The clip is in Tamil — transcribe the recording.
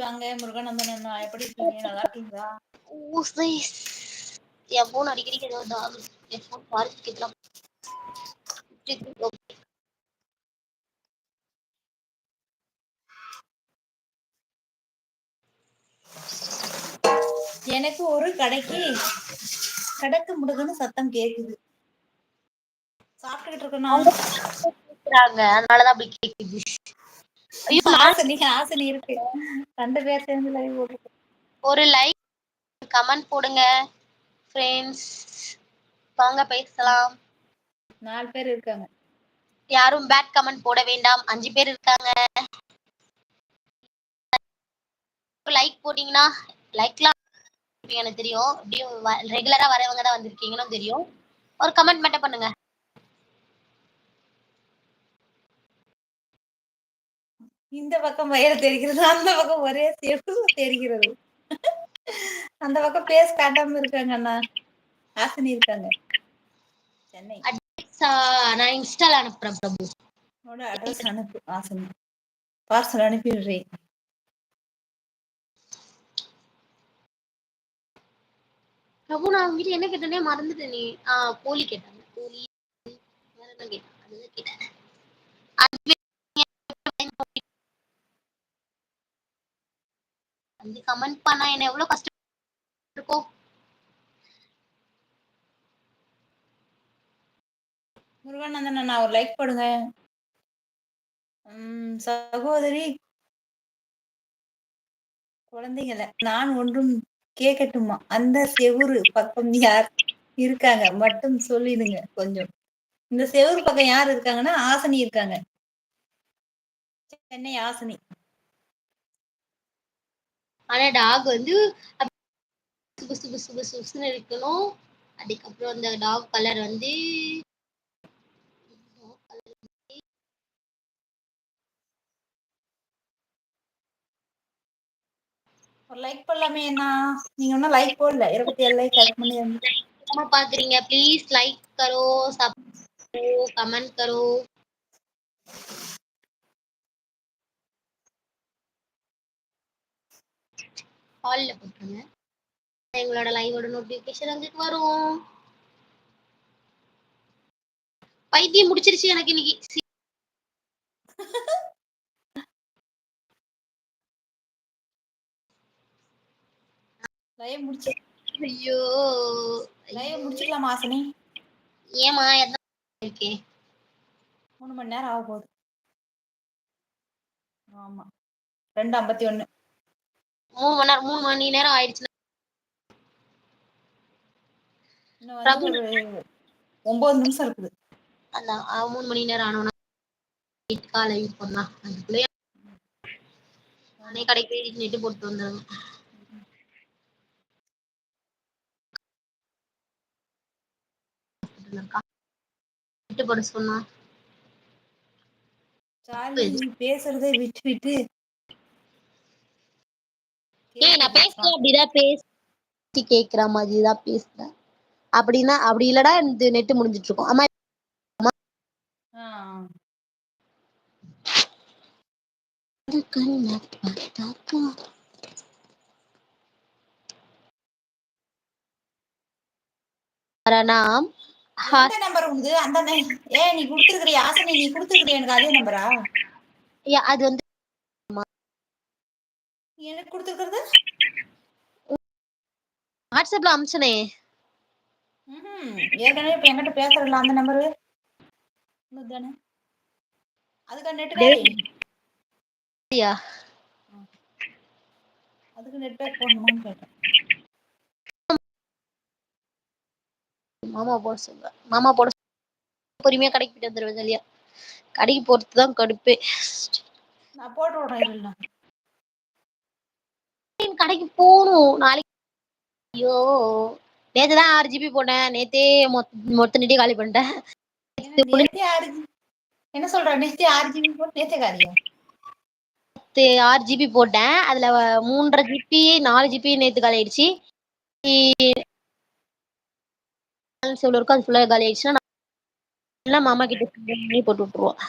வாங்க முருகானந்தம் அண்ணா. எப்படி இருக்கீங்க? நல்லா இருக்கீங்களா? என் போன் அடிக்கடிக்கு ஏதோ இதாகுது என் போன் பாரிஸ் கேட்கலாம் எனக்கு ஒரு கடைக்கு கடக்கு முடுகுன்னு சத்தம் கேக்குது. சாப்பிட்டுக்கிட்டு இருக்கணும் கேக்குறாங்க அதனாலதான் அப்படி கேக்குது. ஆசனி இருக்கு. ரெண்டு பேர் சேர்ந்து லைவ் போட்டு ஒரு லைக் கமெண்ட் போடுங்க ஃப்ரெண்ட்ஸ் வாங்க பேசலாம். நாலு பேர் இருக்காங்க. யாரும் பேட் கமெண்ட் போட வேண்டாம். அஞ்சு பேர் இருக்காங்க. லைக் போட்டீங்கன்னா லைக்லாம் எனக்கு தெரியும். எப்படியும் ரெகுலரா வரவங்க தான் வந்திருக்கீங்கன்னு தெரியும். ஒரு கமெண்ட் மட்டும் பண்ணுங்க. இந்த பக்கம் வயல தெரிகிறது அந்த பக்கம் ஒரே செப்பு தெரிகிறது. அந்த பக்கம் பேஸ் காட்டாம இருக்காங்க அண்ணா. ஆசனி இருக்காங்க. சென்னை. நான் இன்ஸ்டால அனுப்புறேன் பிரபு. உன்னோட அட்ரஸ் அனுப்பு ஆசனி. பார்சல் அனுப்பிடுறேன் பிரபு நான் உங்ககிட்ட என்ன கேட்டேனே மறந்துட்டேன் நீ. போலி கேட்டாங்க. போலி வேற என்ன கேட்டேன். கேட்டேன் வந்து கமெண்ட் பண்ணா என்ன எவ்வளவு கஷ்டம் இருக்கும் முருகானந்தன் அண்ணா ஒரு லைக் போடுங்க. உம் சகோதரி. குழந்தைங்கள நான் ஒன்றும் கேட்கட்டுமா? அந்த செவுரு பக்கம் யார் இருக்காங்க? மட்டும் சொல்லிடுங்க கொஞ்சம். இந்த செவுரு பக்கம் யார் இருக்காங்கன்னா ஆசனி இருக்காங்க. சென்னை ஆசனி. ஆனா டாக் வந்து புசு புசு புசு புசுன்னு இருக்கணும். அதுக்கப்புறம் அந்த டாக் கலர் வந்து ஒரு லைக் போடலாமே என்ன நீங்க ஒன்னும் லைக் போடல. இருபத்தி ஏழு லைக் கரெக்ட் பண்ணி பாக்குறீங்க. ப்ளீஸ் லைக் கரோ சப் கமெண்ட் கரோ ஹாலில் போட்டுருங்க எங்களோட லைவோட நோட்டிஃபிகேஷன் உங்களுக்கு வரும். பைத்தியம் முடிச்சிருச்சு எனக்கு இன்னைக்கு. லைவ் முடிச்சு ஐயோ. லைவ் முடிச்சுக்கலாமா ஆசனி? ஏமா எத்தனை இருக்கே? மூணு மணி நேரம் ஆக போகுது. ஆமா. ரெண்டு ஐம்பத்தி ஒண்ணு. மூணு மணி நேரம் மூணு மணி நேரம் ஆயிடுச்சு இன்னும் வந்து ஒரு ஒன்பது நிமிஷம் இருக்குது. அதான் ஆ, மூணு மணி நேரம் ஆனோன்னா காலை யூஸ் நானே கடைக்கு நெட்டு போட்டு வந்துடுவேன் போட சொன்னா. பேசுறதை விட்டு விட்டு நான் பேசுறேன் அப்படிதான் பேசி கேக்குற மாதிரி தான் பேசுறேன் அப்படின்னா அப்படி இல்லடா இந்த நெட்டு முடிஞ்சிட்டு இருக்கும். அம்மா. மரணம் நம்பர் உண்டு. அந்த ஏ நீ குடுத்துருக்கிறிய? ஆசனி நீ குடுத்துருக்கிறிய? எனக்கு அதே நம்பரா அது வந்து எனக்கு கொடுத்துருக்கிறது? வாட்ஸ்அப்ல அமிச்சனே. ம் ஏற்கனவே இப்ப என்கிட்ட பேசுறல அந்த நம்பரு. தானே அதுக்கு நெட் அதுக்கு நெட் பேக் போடணுமான்னு கேட்டேன். மாமா போட சொல்லுவேன் மாமா போட. பொறுமையா கடைக்கு போயிட்டு வந்துருவேன் இல்லையா கடைக்கு போறது தான் கடுப்பே. நான் போட்டு விடுறேன் கடைக்கு போகணும். நாளைக்கு ஐயோ. நேத்து தான் ஆறு ஜிபி போட்டேன் நேத்தே மொத்த நெட்டே காலி பண்ணிட்டேன். என்ன சொல்ற? நேத்தே ஆறு ஜிபி போட்டு நேத்தே காலியா? நேத்து ஆறு ஜிபி போட்டேன். அதுல மூன்றரை ஜிபி நாலு ஜிபி நேத்து காலி ஆயிடுச்சு எவ்வளவு இருக்கோ அது ஃபுல்லா காலி ஆயிடுச்சுன்னா மாமா கிட்ட போட்டு விட்டுருவோம்.